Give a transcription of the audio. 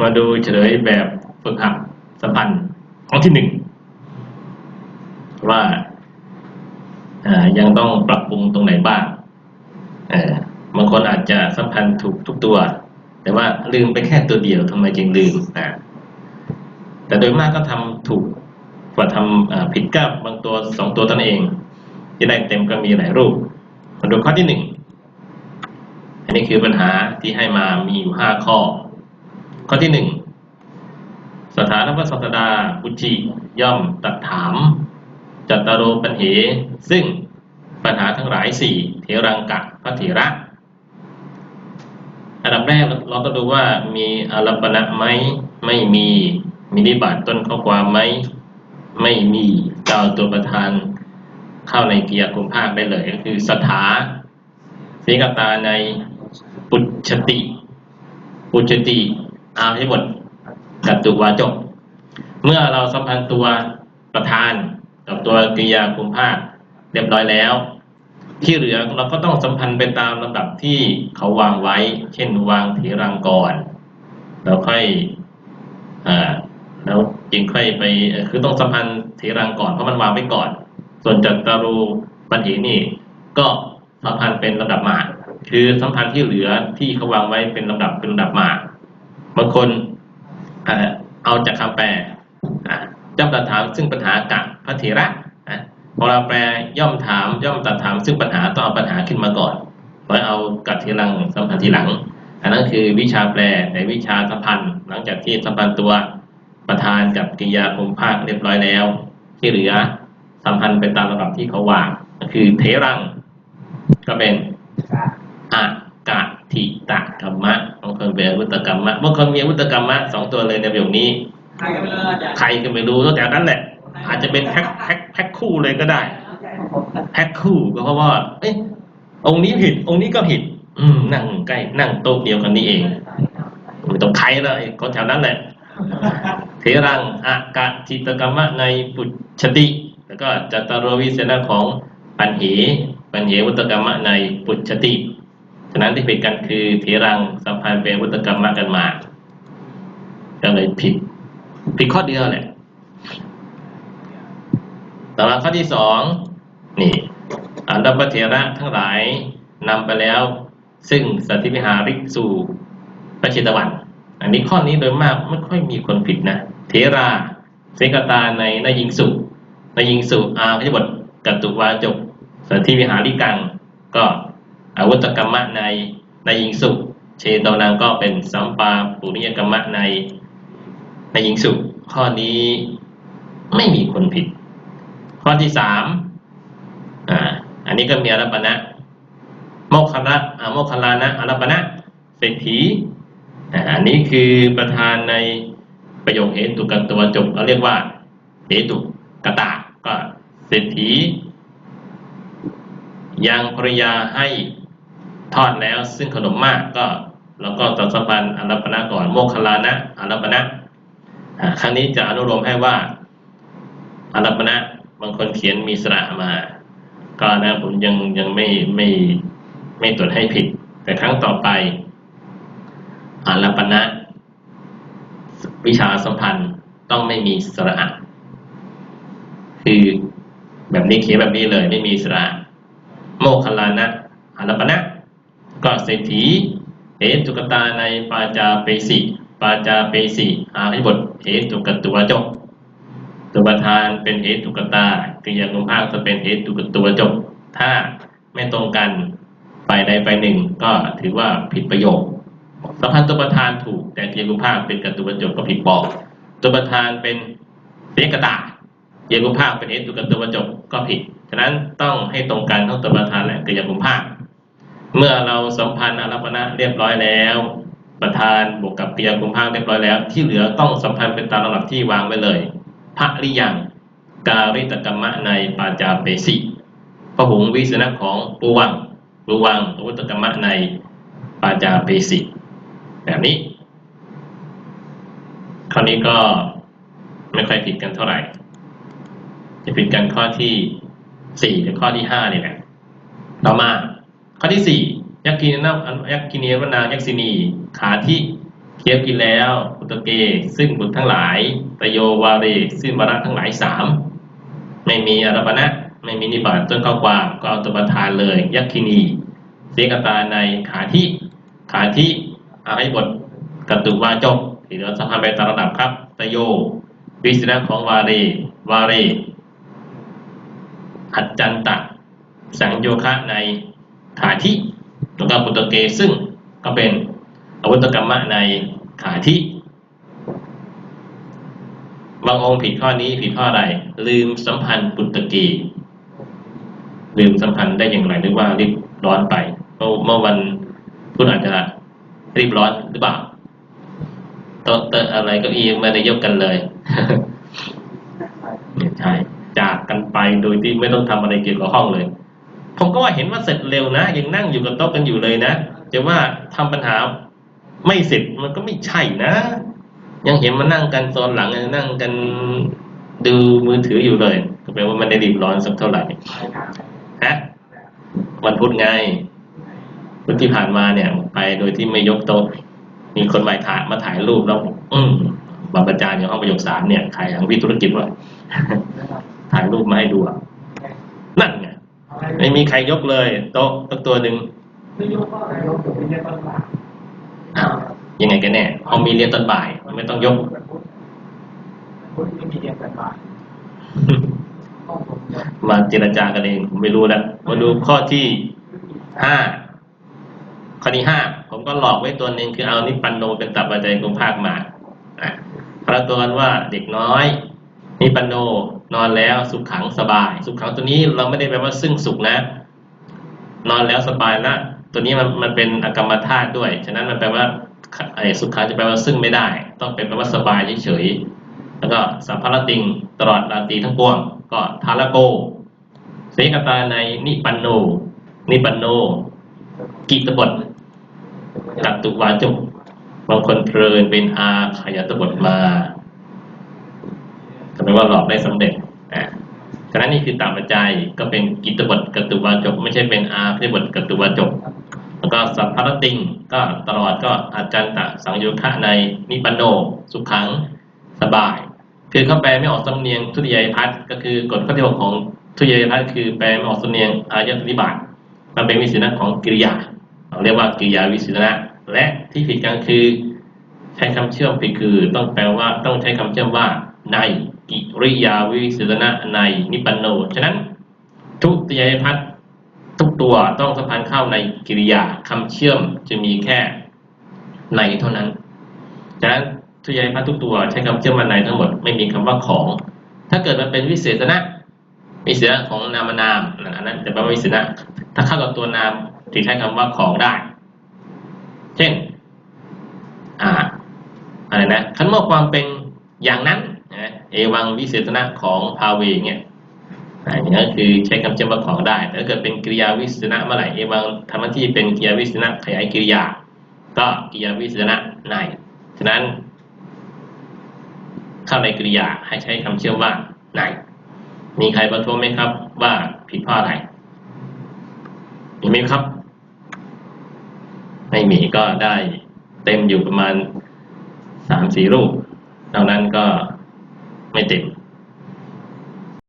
มาดูเฉลยแบบฝึกหัดสัมพันธ์ข้อที่หนึ่งว่ายังต้องปรับปรุงตรงไหนบ้างบางคนอาจจะสัมพันธ์ถูกทุกตัว แต่ว่าลืมไปแค่ตัวเดียวทำไมจึงลืมอ่าแต่โดยมากก็ทำถูกกว่าทำผิดก็บางตัวสองตัวตนเองจะได้เต็มก็มีหลายรูปมาดูข้อที่หนึ่งอันนี้คือปัญหาที่ให้มามีอยู่ห้าข้อ ข้อที่หนึ่งสถานพระศาสดาอุจิย่อมตัดถาม จัตตารโรปัญเห ซึ่งปัญหาทั้งหลายสี่เทรังกะพระเถระ อันดับแรกเราก็ดูว่ามีอารัปณะไหมไม่มีมีนิบาตต้นข้อความไหมไม่มีกล่าวตัวประธานเข้าในเกียร์คุมภาคได้เลย ก็คือสถาสีกตาในปุจฉติ ปุจฉติ อาให้หมดกับตุวาจบ เมื่อเราสัมพันธ์ตัวประธานกับตัวกริยาคุมภาคเรียบร้อยแล้ว ที่เหลือเราก็ต้องสัมพันธ์ไปตามลำดับที่เขาวางไว้ เช่นวางถีรังก่อนแล้วค่อยอ่าแล้วจึงค่อยไปคือต้องสัมพันธ์ถีรังก่อนเพราะมันวางไว้ก่อน ส่วนจัตตารูปัญเหนี่ ก็สัมพันธ์เป็นลำดับหมาคือสัมพันธ์ที่เหลือที่เขาวางไว้เป็นลำดับเป็นลำดับหมา บางคนเอาจากคำแปลอะย่อมตรัสถามซึ่งปัญหากับพระเถระพอเราแปลย่อมถามย่อมตรัสถามซึ่งปัญหาต้องเอาปัญหาขึ้นมาก่อนแล้เอากัดทีหลังสัมพันธ์ทีหลัง อันนั้นคือวิชาแปลในวิชาสัมพันธ์ หลังจากที่สัมพันธ์ตัวประธานกับกิยาคงภาคเรียบร้อยแล้ว ที่เหลือสัมพันธ์เป็นตามระดับที่เขาวางก็คือเทรังก็เป็นอากาทิตะกรรมะบาง คนเป็นอาวุตกรรมะบางคนมีอาวุตกรรมะสองตัวเลยในประโยคนี้ใครก็ไม่รู้อาจารย์ใครก็ไม่รู้ตั้งแต่นั้นแหละ อาจจะเป็นแพ็คแพ็คแพ็คคู่เลยก็ได้แพ็คคู่ก็เพราะว่า เอ้ยองค์นี้ผิด องค์นี้ก็ผิด อืม นั่งใกล้ นั่งโต๊ะเดียวกันนี่เองไม่ต้องใครแล้วไอ้คนแถวนั้นแหละเทรังอากาจิตกรรมะในปุจฉติแล้วก็จัตตารวิเศษของปัญเหปัญเหวุตกรรมะในปุจฉติ ฉะนั้นที่ผิดกันคือเทรังสัมพันธ์เป็นวุตกรรมะกันมาก็เลยผิด ผิดข้อเดียวแหละต่อมาข้อที่สองนี่อันดับเถระทั้งหลายนำไปแล้ว ซึ่งสัติวิหาริกสู่พระชิตวัน อันนี้ข้อนี้โดยมากไม่ค่อยมีคนผิดนะเทราเสกตาในนายิงสุนายิงสุอาพยบทกัตตุวาจกสัติวิหาริกังก็ อาวุตกรรมะในในยิงสุเชตวนังก็เป็นสัมปาปุริยกรรมะในในยิงสุข้อนี้ไม่มีคนผิด ข้อที่สามอ่าอันนี้ก็มีอารัปณะโมคคละอ่าโมคคลานะอารัปณะเศรษฐีอ่าอันนี้คือประธานในประโยคเหตุกันตัวจบเราเรียกว่าเหตุกตะก็เศรษฐียังภรรยาให้ ทอดแล้วซึ่งขนมมากก็เราก็ตัดสัมพันธ์อารัปณะก่อนโมคลานะอารัปณะอ่าครั้งนี้จะอนุโลมให้ว่าอารัปณะบางคนเขียนมีสระมา ก็นะผมยังยังไม่ไม่ไม่ตรวจให้ผิด แต่ครั้งต่อไปอารัปณะวิชาสัมพันธ์ต้องไม่มีสระคือแบบนี้เขียนแบบนี้เลยไม่มีสระโมคลานะอารัปณะ ก็เศรษฐีเหตุกตาในปาจาเปสิปาจาเปสิอาให้บทเหตุกตัวจบตัวประธานเป็นเหตุกตากริยานุภาคจะเป็นเหตุกตัวจบถ้าไม่ตรงกันฝ่ายใดฝ่ายหนึ่งก็ถือว่าผิดประโยคสัมพันธ์ตัวประธานถูก แต่กริยานุภาคเป็นกตัวจบก็ผิดบอกตัวประธานเป็นเสกตากริยานุภาคเป็นเหตุกตัวจบก็ผิด ฉะนั้นต้องให้ตรงกันทั้งตัวประธานและกริยานุภาค เมื่อเราสัมพันธ์อารัปณะเรียบร้อยแล้ว ประธานบวกกับกริยานุภาคเรียบร้อยแล้ว ที่เหลือต้องสัมพันธ์เป็นตามลำดับที่วางไว้เลยพระริยังการิตกรรมะในปาจาเปสิพระหงวิสนะของปูวังปูวังอาวุตกรรมะในปาจาเปสิแบบนี้ คราวนี้ก็ไม่ค่อยผิดกันเท่าไหร่ จะผิดกันข้อที่สี่หรือข้อที่ห้านี่แหละต่อมา ข้อที่สี่ยักกินีนายักกินีวนายักษินีขาที่เคียวกินแล้วปุตเก ซึ่งบุตรทั้งหลายตโยวาเรซึ่งวาระทั้งหลายสามไม่มีอารปณะไม่มีนิบาตต้นข้อความก็เอาตัวประธานเลย ยักคินีเสกตาในขาที่ขาที่อาให้บทกัตุวาจบที่เราสัมพันไปตามระดับครับตโยวิสนะของวาเรวาเรอัจจันตะสังโยคะใน ขาทิแล้วก็ปุตตะเกซึ่งก็เป็นอวุธกรรมะในขาทิบางองค์ผิดข้อนี้ผิดข้ออะไร ลืมสัมพันธ์ปุตตะเกลืมสัมพันธ์ได้อย่างไรหรือว่ารีบร้อนไปเมื่อวันพุธอาจจะรีบร้อนหรือเปล่าโต๊ะเตอะอะไรก็อีไม่ได้ยกกันเลยเนี่ยใช่จากกันไปโดยที่ไม่ต้องทำอะไรเกี่ยวกับห้องเลย ผมก็ว่าเห็นว่าเสร็จเร็วนะ ยังนั่งอยู่กับโต๊ะกันอยู่เลยนะจะว่าทำปัญหาไม่เสร็จมันก็ไม่ใช่นะ ยังเห็นมานั่งกันโซนหลังยังนั่งกันดูมือถืออยู่เลยก็แปลว่ามันได้รีบร้อนสักเท่าไหร่ฮะวันพุธไงพุธที่ผ่านมาเนี่ย ไปโดยที่ไม่ยกโต๊ะมีคนมาถ่ายมาถ่ายรูปแล้ว อืมบาประจานอยู่ห้องประโยคสามเนี่ยใครทางวิธุรกิจวะถ่ายรูปมาให้ดูอะ ไม่มีใครยกเลย โต๊ะตักตัวหนึ่งไม่ยกก็อะไรยกผมไม่ได้ต้นหลักอ้าวยังไงกันแน่เอมีเรียนตอนบ่ายไม่ต้องยกพุทธไม่มีเรียนกันบ่ายต้องผมยกมาเจรจากันเองผมไม่รู้แล้วมาดูข้อที่ห้าข้อที่ห้าผมก็หลอกไว้ตัวหนึ่งคือเอานิปันโนเป็นตับปัจจัยกุมภาคมาอะปรากฏว่าเด็กน้อยนิปันโน นอนแล้วสุขขังสบาย สุขขังตัวนี้เราไม่ได้แปลว่าซึ่งสุขนะ นอนแล้วสบายละตัวนี้มันมันเป็นอกรรมธาตุด้วย ฉะนั้นมันแปลว่าไอ้สุขขังจะแปลว่าซึ่งไม่ได้ ต้องเป็นแปลว่าสบายเฉยๆแล้วก็สัมภารติงตลอดราตรีทั้งปวง ก็ทาระโกเสกตาในนิปันโน นิปันโน กิตบทจัตุวาจุบางคนเพลินเป็นอาขยัตบทมาทำไมว่าหลอกได้สำเร็จ ฉะนั้นนี่คือตามปัจจัยก็เป็นกิตบทกตุวาจบ ไม่ใช่เป็นอาขยบทกตุวาจบ แล้วก็สัพพารติงก็ตลอดก็อาจารย์ตะสังโยคะในนิปันโน สุขังสบาย คือเขาแปลไม่ออกสำเนียงทุติยพัฒน์ก็คือกฎข้อที่หกของทุติยพัฒน์คือแปลไม่ออกสำเนียงอายตนิบาตมันเป็นวิสิณะของกิริยาเราเรียกว่ากิริยาวิสิณะและที่ผิดกันคือ ใช้คำเชื่อมผิดคือ ต้องแปลว่าต้องใช้คำเชื่อมว่าใน กิริยาวิสิณะในนิปันโน ฉะนั้นทุติยพัฒน์ทุกตัวต้องสัมพันธ์เข้าในกิริยาคำเชื่อมจะมีแค่ในเท่านั้น ฉะนั้นทุยายพัฒน์ทุกตัวใช้คำเชื่อมมาในทั้งหมดไม่มีคำว่าของ ถ้าเกิดมันเป็นวิเศษณะวิเศษของนามนามอันนั้นจะแปลว่าวิเศษณะถ้าเข้ากับตัวนามถึงใช้คำว่าของได้ เช่น อ่าอะไรนะคันเมื่อความเป็นอย่างนั้น นะเอวังวิเศษณะของภาเวเนี่ยอ่าอย่างนั้นคือใช้คำเชื่อมว่าของได้แต่ถ้าเกิดเป็นกริยาวิเศษณะเมื่อไหร่เอวังทำหน้าที่เป็นกริยาวิเศษณะขยายกริยา ก็กริยาวิเศษณะในฉะนั้น เข้าในกริยาให้ใช้คำเชื่อมว่าในมีใครประท้วงไหมครับ ว่าผิดเพราะอะไรมีไหมครับ ไม่มีก็ได้เต็มอยู่ประมาณสามสี่รูปนอกนั้นก็ ไม่เต็ม